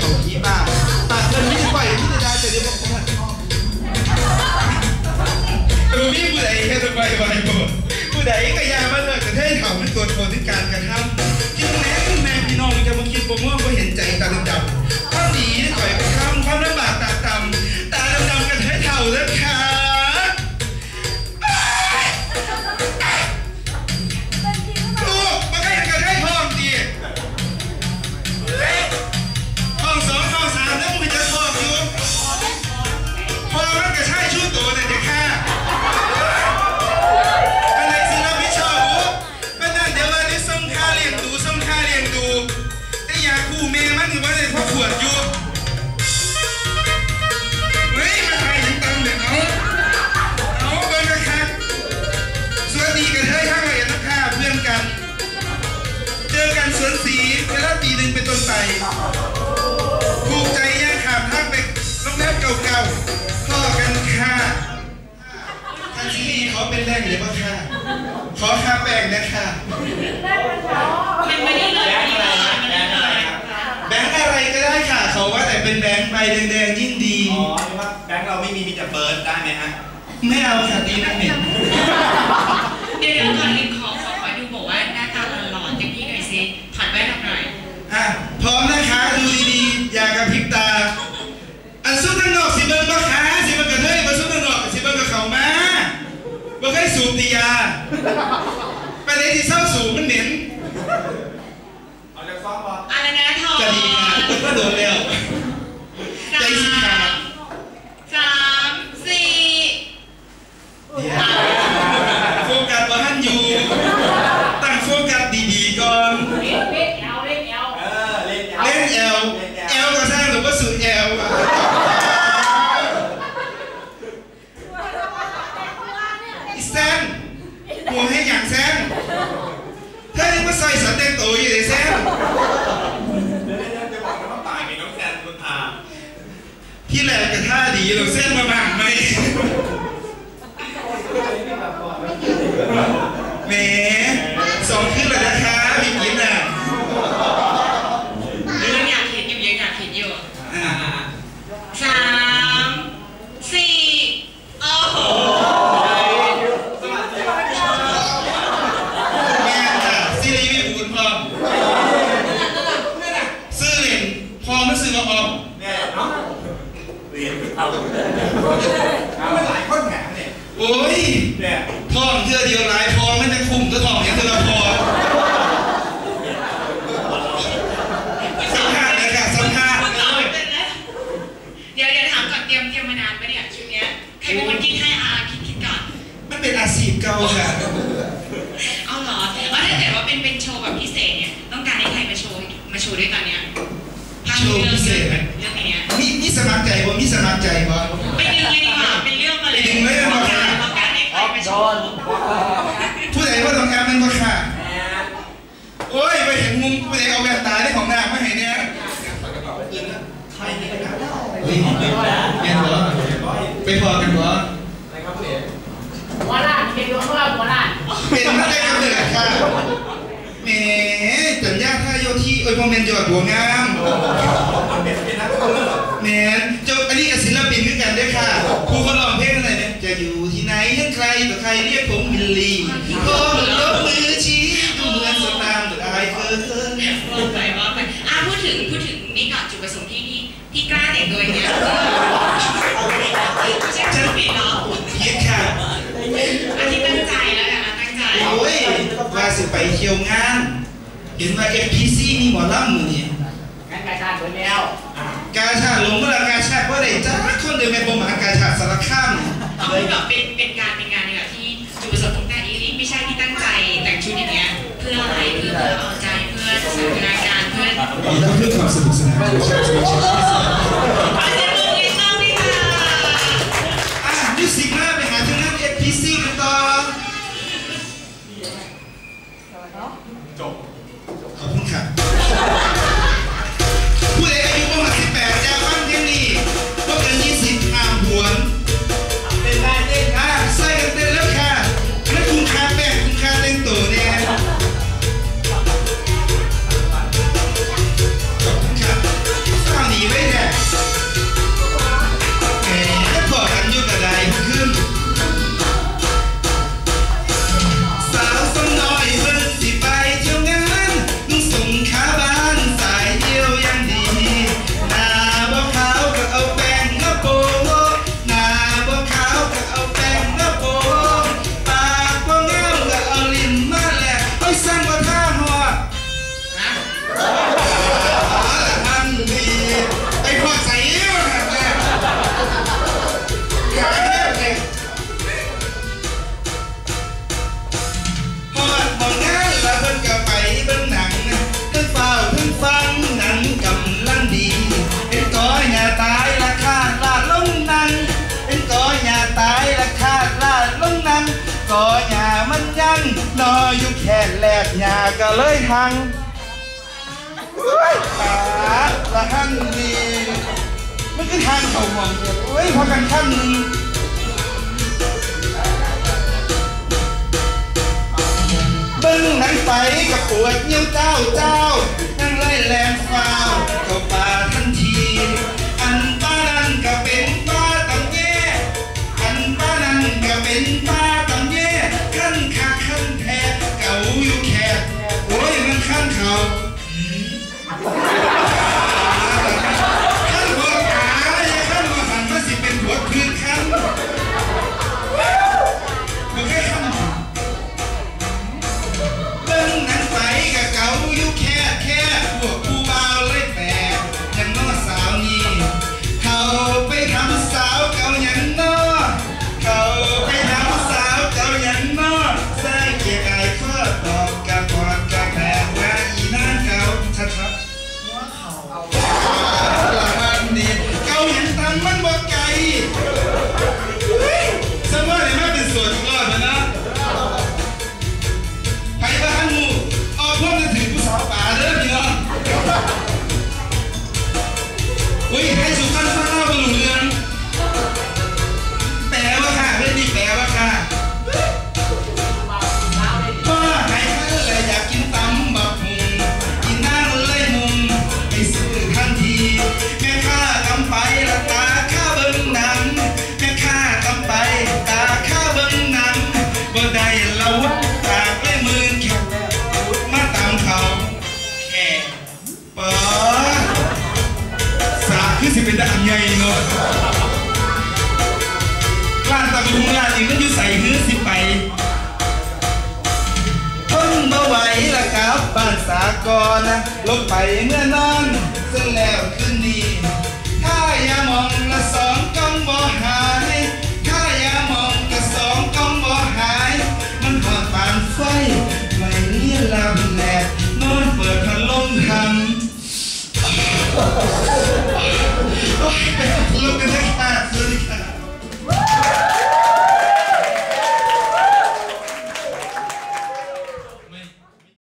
เขากันเฮ้ยเขาขี้ป่าตัดเงินไม่ได้ปที่จะได้แต่เดี๋ยวบอกว่าเออมีผู้ใดแค่จะไปไปบ่ผู้ใดก็ยามาเลิกกันเฮ้ยเขาเป็นตัวโทษที่การกระทำกินแม่แม่พี่น้องจะมาคิดบ่ม่วงบ่เห็นใจตาดำๆความดีนี่ก่อยไปทำความลำบากตา อกันสวนสีเวลาปีหนึ่งเป็นต้นไปถูกใจย่างขามทางไปโรงแรมเก่าๆพ่อกันค่ะทางที่นี่เขาเป็นแรงเลยป่ะค่ะขอค่าแป้งนะค่ะมันไม่ได้เลยที่เราทำมันเลยแบงค์อะไรก็ได้ค่ะเขาว่าแต่เป็นแบงค์ใบแดงๆยิ่งดีอ๋อนี่ว่าแบงค์เราไม่มีมีแต่เบิร์ดได้ไหมฮะไม่เอาค่ะตีนักเหม็นเดี๋ยวเดี๋ยวก่อน ระพริบตา อันสุดทางนอกสิเบิ้งบ่ขาสิเบิ้งกระเทยบ่สุดทางนอกสิเบิ้งกับเขามาบ่เคยสูบตียาไปไหนที่เศร้าสูบมันเหม็นเอาจากซ้อมบอลอะไรนะถอดจะดีค่ะก็โดนแล้ว ใจสิขาด สามสี่ เดี๋ยวโฟกัสว่าท่านอยู่ ตั้งโฟกัสดีๆก่อน เออเล่นยาว เล่นแอลแอลก็สร้างหรือว่าสูดแอลอีแซนหัวให้อย่างแซนถ้านี่มาใส่สันแดงโตอยู่เลยแซน เดี๋ยวเดี๋ยวจะบอกนะว่าตายเป็นน้องแซนคุณพา พี่แหลก กับท่าดีเราเส้นมาบ้างไหมแหมสองขึ้นเลยนะคะพี่กินอะ ยังอยากเห็นอยู่ยังอยากเห็นอยู่ อ่า สามสี่โอ้โห แม่จ้ะซีรีส์พี่บุญพร้อมซื้อเหรียญพอมันซื้อมาออม เนี่ยเนาะเรียนเอา มันหลายคนแถมเนี่ยโอ้ยเนี่ยทองเทื่อเดียวหลายพอมันจะคุ้มก็ทองอย่างเทื่อละพอสัมภาษณ์เลยค่ะสัมภาษณ์ต่อไม่เป็นแล้วเดี๋ยวเดี๋ยวถามก่อนเตรียมเตรียมมานานปะเนี่ยชุดเนี้ยใครเป็นคนคิดให้อาคิดคิดก่อนมันเป็นอาชีพเก่าค่ะเอาเหรอเอาถ้าเกิดว่าเป็นเป็นโชว์แบบพิเศษเนี่ยต้องการให้ใครมาโชว์มาโชว์ด้วยกันเนี่ยภาพ โชว์พิเศษไหมเรื่องนี้มีมีสมัครใจบ่มีสมัครใจบ่ไปดึงเลยดีกว่าเป็นเรื่องมาเลยไปดึงเลยดีกว่าต้องการให้ใครมาโชว์ผู้ใดว่าต้องการเป็นบ่ค่ะโอ้ยไปเห็นมุมผู้ใดเอาแว่นตาได้ของหน้ามาให้เนี่ยใครนี่กันเฮ้ยเรียนบ่ไปพอกันบ่อะไรครับผู้เอก หัวล้านเป็นหัวล้านหัวล้าน เป็นมาได้กำเนิดค่ะแหมจัญญาท่าโยที่โอ้ยพ่อแม่นยอดบัวงามมันเป็นเป็นนักคนเหรอแหมเจ้าอันนี้กับศิลปินคือกันเด้อค่ะครูเขาร้องเพลงอะไรเนี่ยจะอยู่ที่ไหนยังใครต่อใครเรียกผมมิลลีโอ้ยกมือชี้ดูเหมือนสตางค์เหมือนอายเธอว่าไปว่าไปอะพูดถึงพูดถึงนี่ก่อนจุดประสงค์ที่ที่ที่กล้าแต่งตัวอย่างเงี้ยไม่ใช่ชื่อผิดเนาะเพียค่ะอันที่ตั้งใจแล้วกันนะตั้งใจโอ้ยว่าสิไปเที่ยวงาน เห็นว่า FPC มีหมอลำมือนี่งานกระชากเหมือนแล้วกาชาติหลงเมื่อกาชาติว่าได้จ้าคนเดินไปบ่มหากาชาติสารคามนี่เอาเป็นแบบเป็นเป็นการเป็นงานในแบบที่จุดประสงค์ของการอีนี่ไม่ใช่ที่ตั้งใจแต่งชุดอย่างเงี้ยเพื่ออะไรเพื่อเพื่อเอาใจเพื่อสันทนาการเพื่อเอาแล้วเพื่อความสนุกสนาน กหยาก็เลยหังขาละหันดีมันคือทางเขาหวังเฮ้ยพอกันขั้นหนึ่งเบิ้งหนังไสกับปวดเยี่ยมเจ้าเจ้านั่งไล่แรงฟ้า เป็นยังใหญ่เนาะร้านตะลุงร้านนี้ก็อยู่ใส่ฮื้อสิไปทนบ่ไหวละครับบ้านสากรนะลบไปเมื่อนอนเสร็จแล้วคืนดี